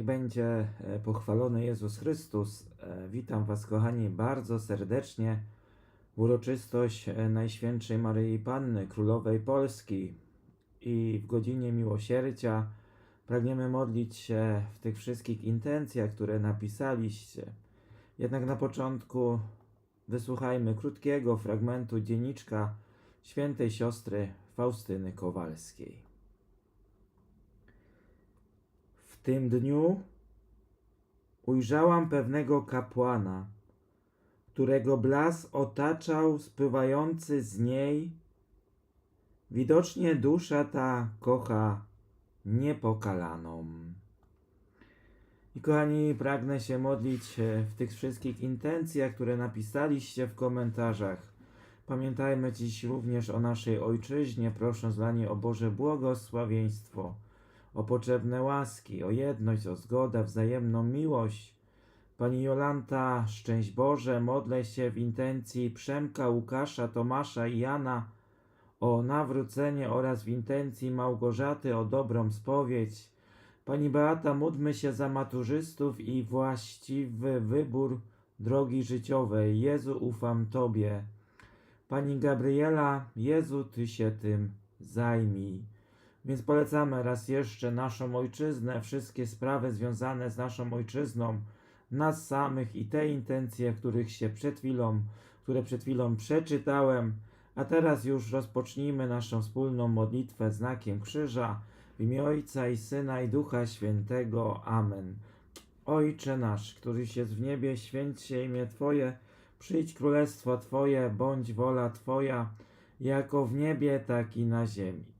Niech będzie e, pochwalony Jezus Chrystus. E, Witam Was, kochani, bardzo serdecznie w uroczystość e, Najświętszej Maryi Panny, Królowej Polski. I w godzinie miłosierdzia pragniemy modlić się w tych wszystkich intencjach, które napisaliście. Jednak na początku wysłuchajmy krótkiego fragmentu dzienniczka świętej siostry Faustyny Kowalskiej. W tym dniu ujrzałam pewnego kapłana, którego blask otaczał spływający z niej. Widocznie dusza ta kocha niepokalaną. I kochani, pragnę się modlić e, w tych wszystkich intencjach, które napisaliście w komentarzach. Pamiętajmy dziś również o naszej ojczyźnie, prosząc dla niej o Boże błogosławieństwo o potrzebne łaski, o jedność, o zgodę, wzajemną miłość. Pani Jolanta, szczęść Boże, modlę się w intencji Przemka, Łukasza, Tomasza i Jana o nawrócenie oraz w intencji Małgorzaty o dobrą spowiedź. Pani Beata, módlmy się za maturzystów i właściwy wybór drogi życiowej. Jezu, ufam Tobie. Pani Gabriela, Jezu, Ty się tym zajmij. Więc polecamy raz jeszcze naszą ojczyznę, wszystkie sprawy związane z naszą ojczyzną, nas samych i te intencje, których się przed chwilą, które przed chwilą przeczytałem. A teraz już rozpocznijmy naszą wspólną modlitwę znakiem krzyża w imię Ojca i Syna i Ducha Świętego. Amen. Ojcze nasz, któryś jest w niebie, święć się imię Twoje, przyjdź królestwo Twoje, bądź wola Twoja, jako w niebie, tak i na ziemi.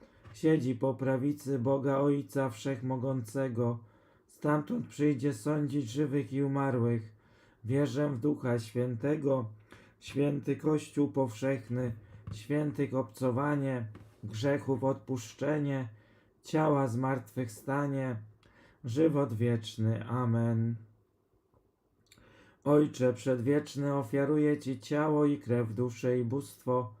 siedzi po prawicy Boga Ojca Wszechmogącego, stamtąd przyjdzie sądzić żywych i umarłych. Wierzę w Ducha Świętego, święty Kościół powszechny, świętych obcowanie, grzechów odpuszczenie, ciała zmartwychwstanie, żywot wieczny. Amen. Ojcze przedwieczny, ofiaruję Ci ciało i krew, duszę i bóstwo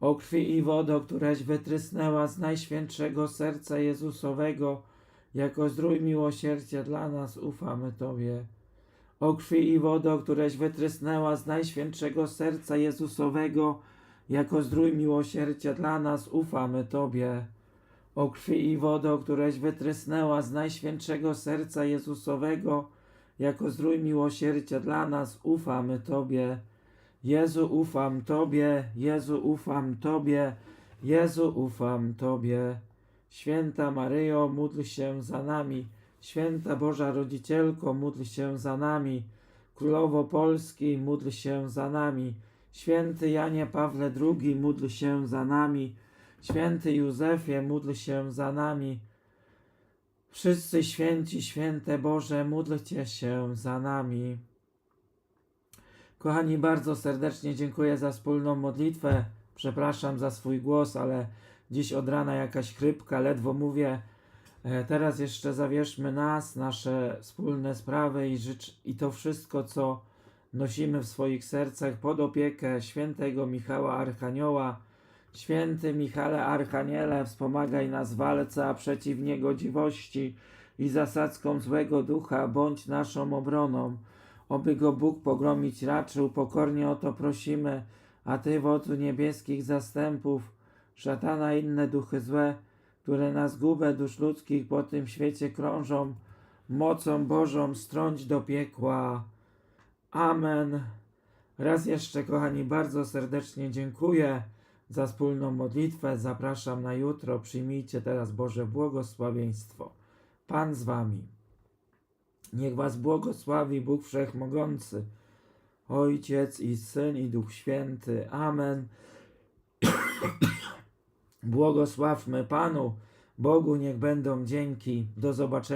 O krwi i wodo, któreś wytrysnęła z najświętszego serca Jezusowego, jako zdrój miłosierdzia dla nas ufamy Tobie. O krwi i wodo, któreś wytrysnęła z najświętszego serca Jezusowego, jako zdrój miłosierdzia dla nas ufamy Tobie. O krwi i wodo, któreś wytrysnęła z najświętszego serca Jezusowego, jako zdrój miłosierdzia dla nas ufamy Tobie. Jezu, ufam Tobie, Jezu, ufam Tobie, Jezu, ufam Tobie. Święta Maryjo, módl się za nami. Święta Boża Rodzicielko, módl się za nami. Królowo Polski, módl się za nami. Święty Janie Pawle II, módl się za nami. Święty Józefie, módl się za nami. Wszyscy święci, święte Boże, módlcie się za nami. Kochani, bardzo serdecznie dziękuję za wspólną modlitwę. Przepraszam za swój głos, ale dziś od rana jakaś chrypka, ledwo mówię. E, Teraz jeszcze zawierzmy nas, nasze wspólne sprawy i, życz, i to wszystko, co nosimy w swoich sercach pod opiekę świętego Michała Archanioła. Święty Michale Archaniele, wspomagaj nas w walce, przeciw niegodziwości i zasadzkom złego ducha bądź naszą obroną. Oby go Bóg pogromić raczył, pokornie o to prosimy, a Ty wodzu niebieskich zastępów, szatana inne duchy złe, które na zgubę dusz ludzkich po tym świecie krążą, mocą Bożą strąć do piekła. Amen. Raz jeszcze, kochani, bardzo serdecznie dziękuję za wspólną modlitwę. Zapraszam na jutro. Przyjmijcie teraz Boże błogosławieństwo. Pan z Wami. Niech Was błogosławi Bóg Wszechmogący, Ojciec i Syn i Duch Święty. Amen. Błogosławmy Panu, Bogu niech będą dzięki. Do zobaczenia.